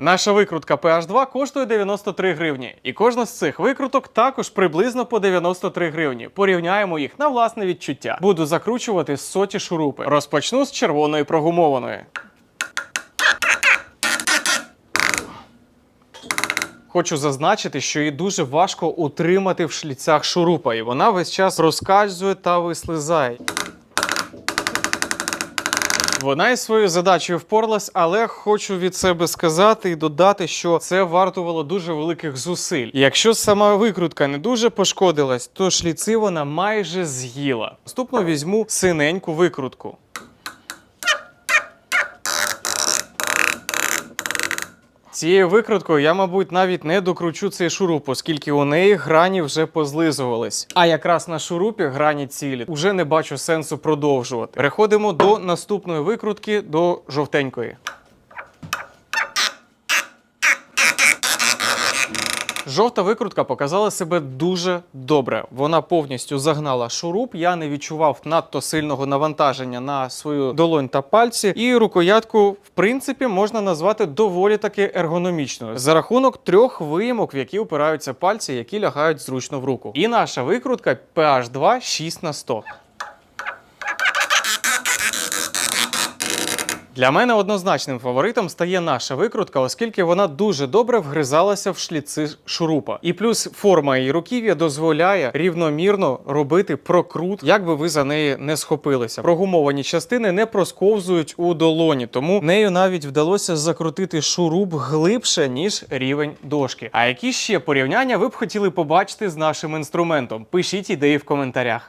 Наша викрутка PH2 коштує 93 гривні, і кожна з цих викруток також приблизно по 93 гривні. Порівняємо їх на власне відчуття. Буду закручувати соті шурупи. Розпочну з червоної прогумованої. Хочу зазначити, що її дуже важко утримати в шліцях шурупа, і вона весь час розкальзує та вислизає. Вона із своєю задачею впоралась, але хочу від себе сказати і додати, що це вартувало дуже великих зусиль. Якщо сама викрутка не дуже пошкодилась, то шліци вона майже з'їла. Наступно візьму синеньку викрутку. Цією викруткою я, мабуть, навіть не докручу цей шуруп, оскільки у неї грані вже позлизувались. А якраз на шурупі грані цілі. Уже не бачу сенсу продовжувати. Переходимо до наступної викрутки, до жовтенької. Жовта викрутка показала себе дуже добре. Вона повністю загнала шуруп. Я не відчував надто сильного навантаження на свою долонь та пальці. І рукоятку, в принципі, можна назвати доволі таки ергономічною за рахунок трьох виїмок, в які опираються пальці, які лягають зручно в руку. І наша викрутка PH2 6 на 100. Для мене однозначним фаворитом стає наша викрутка, оскільки вона дуже добре вгризалася в шліци шурупа. І плюс форма її руків'я дозволяє рівномірно робити прокрут, як би ви за неї не схопилися. Прогумовані частини не просковзують у долоні, тому нею навіть вдалося закрутити шуруп глибше, ніж рівень дошки. А які ще порівняння ви б хотіли побачити з нашим інструментом? Пишіть ідеї в коментарях.